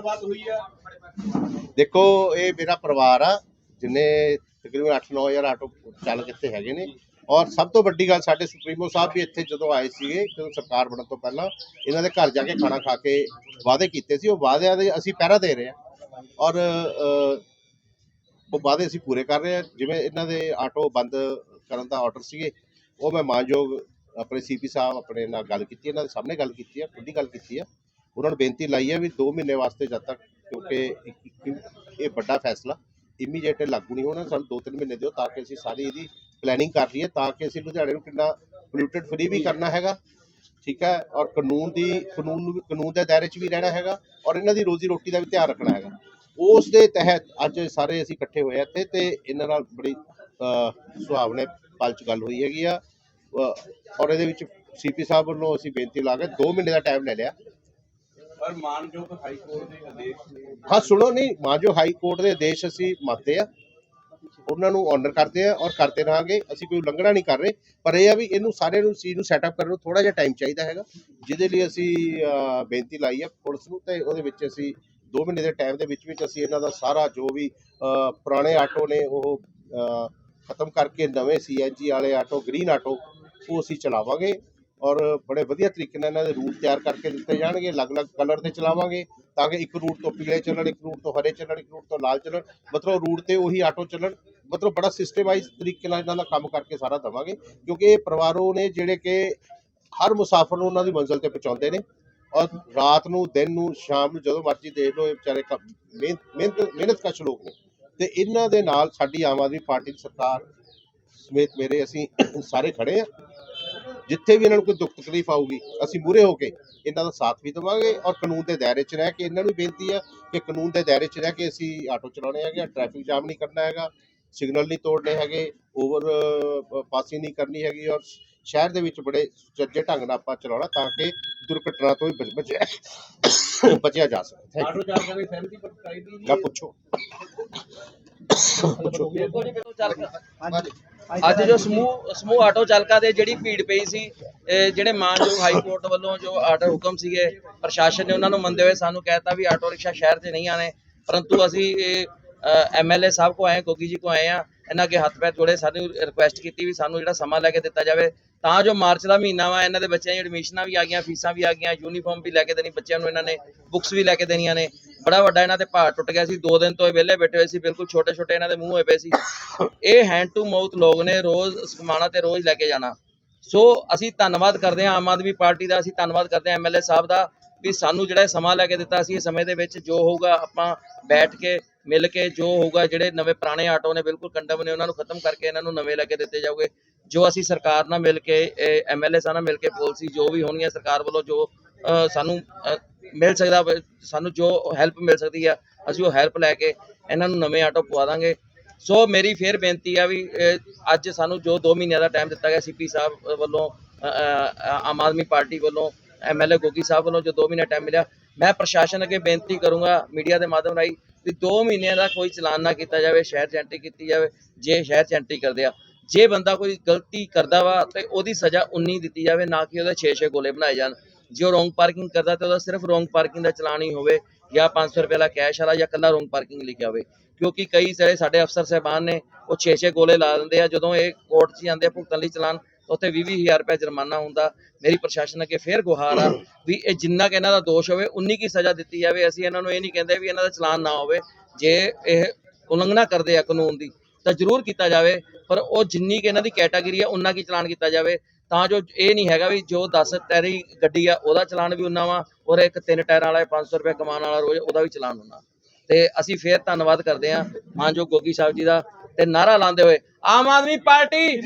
ਹੋਈ ਆ? ਦੇਖੋ, ਇਹ ਮੇਰਾ ਪਰਿਵਾਰ ਆ, ਜਿਨੇ ਤਕਰੀਬਨ 8-9000 ਆਟੋ ਚਾਲਕ ਇੱਥੇ ਹੈਗੇ ਨੇ। ਔਰ ਸਭ ਤੋਂ ਵੱਡੀ ਗੱਲ ਸਾਡੇ ਸੁਪਰੀਮੋ ਸਾਹਿਬ ਵੀ ਇੱਥੇ ਜਦੋਂ ਆਏ ਸੀਗੇ, ਜਦੋਂ ਸਰਕਾਰ ਬਣਨ ਤੋਂ ਪਹਿਲਾਂ, ਇਹਨਾਂ ਦੇ ਘਰ ਜਾ ਕੇ ਖਾਣਾ ਖਾ ਕੇ ਵਾਅਦੇ ਕੀਤੇ ਸੀ। ਉਹ ਵਾਅਦਿਆਂ ਦੇ ਅਸੀਂ ਪਹਿਰਾ ਦੇ ਰਹੇ ਹਾਂ ਔਰ ਉਹ ਵਾਅਦੇ ਅਸੀਂ ਪੂਰੇ ਕਰ ਰਹੇ ਹਾਂ ਜਿਵੇਂ ਇਹਨਾਂ ਦੇ ਆਟੋ ਬੰਦ ਕਰਨ ਦਾ ਆਰਡਰ ਸੀਗੇ, ਉਹ ਮੈਂ ਮਾਨਯੋਗ ਆਪਣੇ ਸੀਪੀ ਸਾਹਿਬ ਆਪਣੇ ਨਾਲ ਗੱਲ ਕੀਤੀ, ਇਹਨਾਂ ਦੇ ਸਾਹਮਣੇ ਗੱਲ ਕੀਤੀ ਆ ਖੁੱਲੀ ਗੱਲ ਕੀਤੀ ਆ। ਉਹਨਾਂ ਨੂੰ ਬੇਨਤੀ ਲਾਈ ਹੈ ਵੀ 2 ਮਹੀਨੇ ਵਾਸਤੇ ਜਦ ਤੱਕ ਕਿਉਂਕਿ ਇਹ ਵੱਡਾ ਫੈਸਲਾ ਇਮੀਡੀਏਟ ਲਾਗੂ ਨਹੀਂ ਹੋਣਾ ਸਾਨੂੰ 2-3 ਮਹੀਨੇ ਦਿਓ ਤਾਂ ਕਿ ਅਸੀਂ ਸਾਰੀ ਇਹਦੀ ਪਲੈਨਿੰਗ ਕਰ ਲਈਏ ਤਾਂ ਕਿ ਅਸੀਂ ਲੁਧਿਆਣੇ ਨੂੰ ਕਿੰਨਾ ਪੋਲਿਊਟਡ ਫ੍ਰੀ ਵੀ ਕਰਨਾ ਹੈਗਾ ਠੀਕ ਹੈ ਔਰ ਕਾਨੂੰਨ ਦੀ ਕਾਨੂੰਨ ਨੂੰ ਵੀ ਕਾਨੂੰਨ ਦੇ ਦਾਇਰੇ 'ਚ ਵੀ ਰਹਿਣਾ ਹੈਗਾ ਔਰ ਇਹਨਾਂ ਦੀ ਰੋਜ਼ੀ ਰੋਟੀ ਦਾ ਵੀ ਧਿਆਨ ਰੱਖਣਾ ਹੈਗਾ। ਉਸ ਦੇ ਤਹਿਤ ਅੱਜ ਸਾਰੇ ਅਸੀਂ ਇਕੱਠੇ ਹੋਏ ਆ ਇੱਥੇ ਤੇ ਇਹਨਾਂ ਨਾਲ ਬੜੀ ਅ, ਸੁਹਾਵਣੇ ਪਲ 'ਚ ਗੱਲ ਹੋਈ ਹੈਗੀ ਆ ਔਰ ਇਹਦੇ ਵਿੱਚ ਸੀਪੀ ਸਾਹਿਬ ਵੱਲੋਂ ਅਸੀਂ ਬੇਨਤੀ ਲਾ ਕੇ 2 ਮਹੀਨੇ ਦਾ ਟਾਈਮ ਲੈ ਲਿਆ। ਪਰ ਮਾਨਯੋਗ ਹਾਈ ਕੋਰਟ ਦੇ ਆਦੇਸ਼ ਨੇ ਹਾਂ, ਸੁਣੋ ਨਹੀਂ ਮਾਂ ਹਾਈ ਕੋਰਟ ਦੇ ਆਦੇਸ਼ ਅਸੀਂ ਮੰਨਦੇ ਆ ਉਹਨਾਂ ਨੂੰ ਆਨਰ ਕਰਦੇ ਆ ਔਰ ਕਰਦੇ ਰਹਾਂਗੇ। ਅਸੀਂ ਕੋਈ ਉਲੰਘਣਾ ਨਹੀਂ ਕਰ ਰਹੇ। ਪਰ ਇਹ ਆ ਵੀ ਇਹਨੂੰ ਸਾਰੇ ਨੂੰ ਚੀਜ਼ ਨੂੰ ਸੈਟਅਪ ਕਰਨ ਨੂੰ ਥੋੜਾ ਜਿਹਾ ਟਾਈਮ ਚਾਹੀਦਾ ਹੈਗਾ। ਜਿਹਦੇ ਲਈ ਅਸੀਂ ਬੇਨਤੀ ਲਾਈ ਆ ਪੁਲਿਸ ਨੂੰ ਤੇ ਉਹਦੇ ਵਿੱਚ ਅਸੀਂ 2 ਮਹੀਨੇ ਦੇ ਟਾਈਮ ਦੇ ਵਿੱਚ ਵਿੱਚ ਅਸੀਂ ਇਹਨਾਂ ਦਾ ਸਾਰਾ ਜੋ ਵੀ ਪੁਰਾਣੇ ਆਟੋ ਨੇ ਉਹ ਖਤਮ ਕਰਕੇ ਨਵੇਂ ਸੀਐਨਜੀ ਵਾਲੇ ਆਟੋ ਗ੍ਰੀਨ ਆਟੋ, ਉਹ ਅਸੀਂ ਚਲਾਵਾਂਗੇ। ਔਰ ਬੜੇ ਵਧੀਆ ਤਰੀਕੇ ਨਾਲ ਇਹਨਾਂ ਦੇ ਰੂਟ ਤਿਆਰ ਕਰਕੇ ਦਿੱਤੇ ਜਾਣਗੇ, ਅਲੱਗ-ਅਲੱਗ ਕਲਰ ਦੇ ਚਲਾਵਾਂਗੇ ਤਾਂ ਕਿ ਇੱਕ ਰੂਟ ਤੋਂ ਪੀਲੇ ਚੱਲਣ, ਇੱਕ ਰੂਟ ਤੋਂ ਹਰੇ ਚੱਲਣ, ਇੱਕ ਰੂਟ ਤੋਂ ਲਾਲ ਚੱਲਣ। ਮਤਲਬ ਰੂਟ ਤੇ ਉਹੀ ਆਟੋ ਚੱਲਣ, ਮਤਲਬ ਬੜਾ ਸਿਸਟਮਾਈਜ਼ ਤਰੀਕੇ ਨਾਲ ਇਹਨਾਂ ਦਾ ਕੰਮ ਕਰਕੇ ਸਾਰਾ ਦਵਾਂਗੇ ਕਿਉਂਕਿ ਇਹ ਪਰਿਵਾਰੋਂ ਨੇ ਜਿਹੜੇ ਕਿ ਹਰ ਮੁਸਾਫਰ ਨੂੰ ਉਹਨਾਂ ਦੀ ਮੰਜ਼ਿਲ ਤੇ ਪਹੁੰਚਾਉਂਦੇ ਨੇ ਔਰ ਰਾਤ ਨੂੰ, ਦਿਨ ਨੂੰ, ਸ਼ਾਮ ਨੂੰ ਜਦੋਂ ਮਰਜ਼ੀ ਦੇਖ ਲਓ, ਇਹ ਵਿਚਾਰੇ ਮਿਹਨਤ ਮਿਹਨਤ ਮਿਹਨਤ ਕਸ਼ ਲੋਕ ਨੇ। ਤੇ ਇਹਨਾਂ ਦੇ ਨਾਲ ਸਾਡੀ ਆਮ ਆਦਮੀ ਪਾਰਟੀ ਦੀ ਸਰਕਾਰ ਸਮੇਤ ਮੇਰੇ ਅਸੀਂ ਸਾਰੇ ਖੜੇ ਆ। ਜਿੱਥੇ ਵੀ ਇਹਨਾਂ ਨੂੰ ਕੋਈ ਦੁੱਖ ਤਕਲੀਫ ਆਊਗੀ ਅਸੀਂ ਮੂਰੇ ਹੋ ਕੇ ਇਹਨਾਂ ਦਾ ਸਾਥ ਵੀ ਦੇਵਾਂਗੇ ਔਰ ਕਾਨੂੰਨ ਦੇ ਦਾਇਰੇ 'ਚ ਰਹਿ ਕੇ ਇਹਨਾਂ ਨੂੰ ਬੇਨਤੀ ਹੈ ਕਿ ਕਾਨੂੰਨ ਦੇ ਦਾਇਰੇ 'ਚ ਰਹਿ ਕੇ ਅਸੀਂ ਆਟੋ ਚਲਾਉਣੇ ਹੈਗੇ ਟ੍ਰੈਫਿਕ ਜਾਮ ਨਹੀਂ ਕਰਨਾ ਹੈਗਾ ਸਿਗਨਲ ਨਹੀਂ ਤੋੜਨੇ ਹੈਗੇ ਓਵਰ ਪਾਸਿੰਗ ਨਹੀਂ ਕਰਨੀ ਹੈਗੀ ਔਰ ਸ਼ਹਿਰ ਦੇ ਵਿੱਚ ਬੜੇ ਸੁਚੱਜੇ ਢੰਗ ਨਾਲ ਆਪਾਂ ਚਲਾਉਣਾ ਤਾਂ ਕਿ ਦੁਰਘਟਨਾ ਤੋਂ ਵੀ ਬਚ- ਬਚਿਆ ਬਚਿਆ ਜਾ ਸਕੇ। ਆਟੋ ਚਾਲਕਾਂ ਦੀ ਸਹਿਮਤੀ ਪ੍ਰਗਟਾਈ ਦੀ ਨਾ ਪੁੱਛੋ। ਅੱਜ ਜੋ ਸਮੂਹ ਸਮੂਹ ਆਟੋ ਚਾਲਕਾਂ ਦੇ ਜਿਹੜੀ ਭੀੜ ਪਈ ਸੀ ਜਿਹੜੇ ਮਾਨਯੋਗ ਹਾਈ ਕੋਰਟ ਵੱਲੋਂ ਜੋ ਆਰਡਰ ਹੁਕਮ ਸੀਗੇ, ਪ੍ਰਸ਼ਾਸਨ ਨੇ ਉਹਨਾਂ ਨੂੰ ਮੰਨਦੇ ਹੋਏ ਸਾਨੂੰ ਕਹਿਤਾ ਵੀ ਆਟੋ ਰਿਕਸ਼ਾ ਸ਼ਹਿਰ 'ਚ ਨਹੀਂ ਆਣੇ ਪਰੰਤੂ ਅਸੀਂ ਇਹ ਐਮਐਲਏ ਸਾਹਿਬ ਕੋ ਆਏ ਗੋਗੀ ਜੀ ਕੋ ਆਏ ਆ ਇਹਨਾਂ ਅੱਗੇ ਹੱਥ ਪੈਰ ਜੋੜੇ, ਸਾਨੂੰ ਰਿਕੁਐਸਟ ਕੀਤੀ ਵੀ ਸਾਨੂੰ ਜਿਹੜਾ ਸਮਾਂ ਲੈ ਕੇ ਦਿੱਤਾ ਜਾਵੇ ਤਾਂ ਜੋ ਮਾਰਚ ਦਾ ਮਹੀਨਾ ਵਾ, ਇਹਨਾਂ ਦੇ ਬੱਚਿਆਂ ਦੀ ਐਡਮਿਸ਼ਨਾਂ ਵੀ ਆ ਗਈਆਂ, ਫੀਸਾਂ ਵੀ ਆ ਗਈਆਂ ਯੂਨੀਫਾਰਮ ਵੀ ਲੈ ਕੇ ਦੇਣੀ ਬੱਚਿਆਂ ਨੂੰ ਇਹਨਾਂ ਨੇ ਬੁੱਕਸ ਵੀ ਲੈ ਕੇ ਦੇਣੀਆਂ ਨੇ। ਬੜਾ ਵੱਡਾ ਇਹਨਾਂ ਤੇ ਭਾਰ ਟੁੱਟ ਗਿਆ ਸੀ, ਦੋ ਦਿਨ ਤੋਂ ਇਹ ਵਿਹਲੇ ਬੈਠੇ ਹੋਏ ਸੀ, ਬਿਲਕੁਲ ਛੋਟੇ ਛੋਟੇ ਇਹਨਾਂ ਦੇ ਮੂੰਹ ਹੋਏ ਪਏ ਸੀ। ਇਹ ਹੈਂਡ ਟੂ ਮਾਊਥ ਲੋਕ ਨੇ ਰੋਜ਼ ਕਮਾਣਾ ਤੇ ਰੋਜ਼ ਲੈ ਕੇ ਜਾਣਾ। ਸੋ ਅਸੀਂ ਧੰਨਵਾਦ ਕਰਦੇ ਹਾਂ ਆਮ ਆਦਮੀ ਪਾਰਟੀ ਦਾ, ਅਸੀਂ ਧੰਨਵਾਦ ਕਰਦੇ ਹਾਂ ਐਮਐਲਏ ਸਾਹਿਬ ਦਾ ਵੀ ਸਾਨੂੰ ਜਿਹੜਾ ਸਮਾਂ ਲੈ ਕੇ ਦਿੱਤਾ ਸੀ, ਇਹ ਸਮੇਂ ਦੇ ਵਿੱਚ ਜੋ ਹੋਊਗਾ ਆਪਾਂ ਬੈਠ ਕੇ, ਮਿਲ ਕੇ ਜੋ ਹੋਊਗਾ, ਜਿਹੜੇ ਨਵੇਂ ਪੁਰਾਣੇ ਆਟੋ ਨੇ ਬਿਲਕੁਲ ਕੰਡਮ ਨੇ, ਉਹਨਾਂ ਨੂੰ ਖਤਮ ਕਰਕੇ ਇਹਨਾਂ ਨੂੰ ਨਵੇਂ ਲੈ ਕੇ ਦਿੱਤੇ ਜਾਊਗੇ। ਜੋ ਅਸੀਂ ਸਰਕਾਰ ਨਾਲ ਮਿਲ ਕੇ ਐਮਐਲਏ ਸਾਹਿਬ ਨਾਲ ਮਿਲ ਕੇ ਪਾਲਿਸੀ ਜੋ ਵੀ ਹੋਣਗੀਆਂ ਸਰਕਾਰ ਵੱਲੋਂ ਜੋ ਸਾਨੂੰ ਮਿਲ ਸਕਦਾ ਸਾਨੂੰ ਜੋ ਹੈਲਪ ਮਿਲ ਸਕਦੀ ਆ ਅਸੀਂ ਉਹ ਹੈਲਪ ਲੈ ਕੇ ਇਹਨਾਂ ਨੂੰ ਨਵੇਂ ਆਟੋ ਪਵਾ ਦਾਂਗੇ। ਸੋ ਮੇਰੀ ਫੇਰ ਬੇਨਤੀ ਆ ਵੀ ਅੱਜ ਸਾਨੂੰ ਜੋ 2 ਮਹੀਨਿਆਂ ਦਾ ਟਾਈਮ ਦਿੱਤਾ ਗਿਆ ਸੀਪੀ ਸਾਹਿਬ ਵੱਲੋਂ ਆਮ ਆਦਮੀ ਪਾਰਟੀ ਵੱਲੋਂ ਐਮਐਲਏ ਗੋਗੀ ਸਾਹਿਬ ਵੱਲੋਂ ਜੋ 2 ਮਹੀਨੇ ਟਾਈਮ ਮਿਲਿਆ, ਮੈਂ ਪ੍ਰਸ਼ਾਸਨ ਅੱਗੇ ਬੇਨਤੀ ਕਰੂੰਗਾ ਮੀਡੀਆ ਦੇ ਮਾਧਿਅਮ ਰਾਹੀਂ ਵੀ 2 ਮਹੀਨਿਆਂ ਦਾ ਕੋਈ ਚਲਾਨ ਨਾ ਕੀਤਾ ਜਾਵੇ, ਸ਼ਹਿਰ 'ਚ ਐਂਟਰੀ ਕੀਤੀ ਜਾਵੇ, ਜੇ ਸ਼ਹਿਰ 'ਚ ਐਂਟਰੀ ਕਰਦੇ ਆ। ਜੇ ਬੰਦਾ ਕੋਈ ਗਲਤੀ ਕਰਦਾ ਵਾ ਤੇ ਉਹਦੀ ਸਜ਼ਾ 19 ਦਿੱਤੀ ਜਾਵੇ, ਨਾ ਕਿ ਉਹਦੇ 6-6 ਗੋਲੇ ਬਣਾਏ ਜਾਣ। ਜੇ ਉਹ ਰੋਂਗ ਪਾਰਕਿੰਗ ਕਰਦਾ ਤੇ ਉਹਦਾ ਸਿਰਫ ਰੋਂਗ ਪਾਰਕਿੰਗ ਦਾ ਚਲਾਨ ਹੀ ਹੋਵੇ ਜਾਂ 500 ਰੁਪਏ ਦਾ ਕੈਸ਼ ਵਾਲਾ ਜਾਂ ਕੱਲਾ ਰੋਂਗ ਪਾਰਕਿੰਗ ਲਿਖਿਆ ਹੋਵੇ ਕਿਉਂਕਿ ਕਈ ਸਾਰੇ ਸਾਡੇ ਅਫਸਰ ਸਹਿਬਾਨ ਨੇ, ਉਹ 6-6 ਗੋਲੇ ਲਾ ਦਿੰਦੇ ਆ। ਜਦੋਂ ਇਹ ਕੋਰਟ 'ਚ ਜਾਂਦੇ ਆ ਭੁਗਤਣ ਲਈ ਚਲਾਨ, ਤਾਂ ਉੱਥੇ 20-20000 ਰੁਪਏ ਜੁਰਮਾਨਾ ਹੁੰਦਾ। ਮੇਰੀ ਪ੍ਰਸ਼ਾਸਨ ਅੱਗੇ ਫੇਰ ਗੁਹਾਰ ਆ ਵੀ ਇਹ ਜਿੰਨਾ ਕਿ ਇਹਨਾਂ ਦਾ ਦੋਸ਼ ਹੋਵੇ, ਉਨੀ ਕੀ ਸਜ਼ਾ ਦਿੱਤੀ ਜਾਵੇ। ਅਸੀਂ ਇਹਨਾਂ ਨੂੰ ਇਹ ਨਹੀਂ ਕਹਿੰਦੇ ਵੀ ਇਹਨਾਂ ਦਾ ਚਲਾਨ ਨਾ ਹੋਵੇ। ਜੇ ਇਹ ਉਲੰਘਣਾ ਕਰਦੇ ਆ ਕਾਨੂੰਨ ਦੀ ਤਾਂ ਜ਼ਰੂਰ ਕੀਤਾ ਜਾਵੇ, ਪਰ ਉਹ ਜਿੰਨੀ ਕਿ ਇਹਨਾਂ ਦੀ ਕੈਟਾਗਰੀ ਹੈ ਉਨਾ ਕੀ ਚਲਾਨ ਕੀਤਾ ਜਾਵੇ। ਤਾਂ ਜੋ ਇਹ ਨਹੀਂ ਹੈਗਾ ਵੀ ਜੋ 10 ਟਾਇਰੀ ਗੱਡੀ ਆ, ਉਹਦਾ ਚਲਾਨ ਵੀ ਉਨਾ ਵਾ, ਔਰ ਇੱਕ ਤਿੰਨ ਟਾਇਰ ਵਾਲਾ 500 ਰੁਪਏ ਕਮਾਉਣ ਵਾਲਾ ਰੋਜ਼ ਉਹਦਾ ਵੀ ਚਲਾਨ ਉਨਾ ਤੇ ਅਸੀਂ ਫੇਰ ਧੰਨਵਾਦ ਕਰਦੇ ਹਾਂ ਮਾਨਯੋਗ ਗੋਗੀ ਸਾਹਿਬ ਜੀ ਦਾ, ਤੇ ਨਾਰਾ ਲਾਉਂਦੇ ਹੋਏ ਆਮ ਆਦਮੀ ਪਾਰਟੀ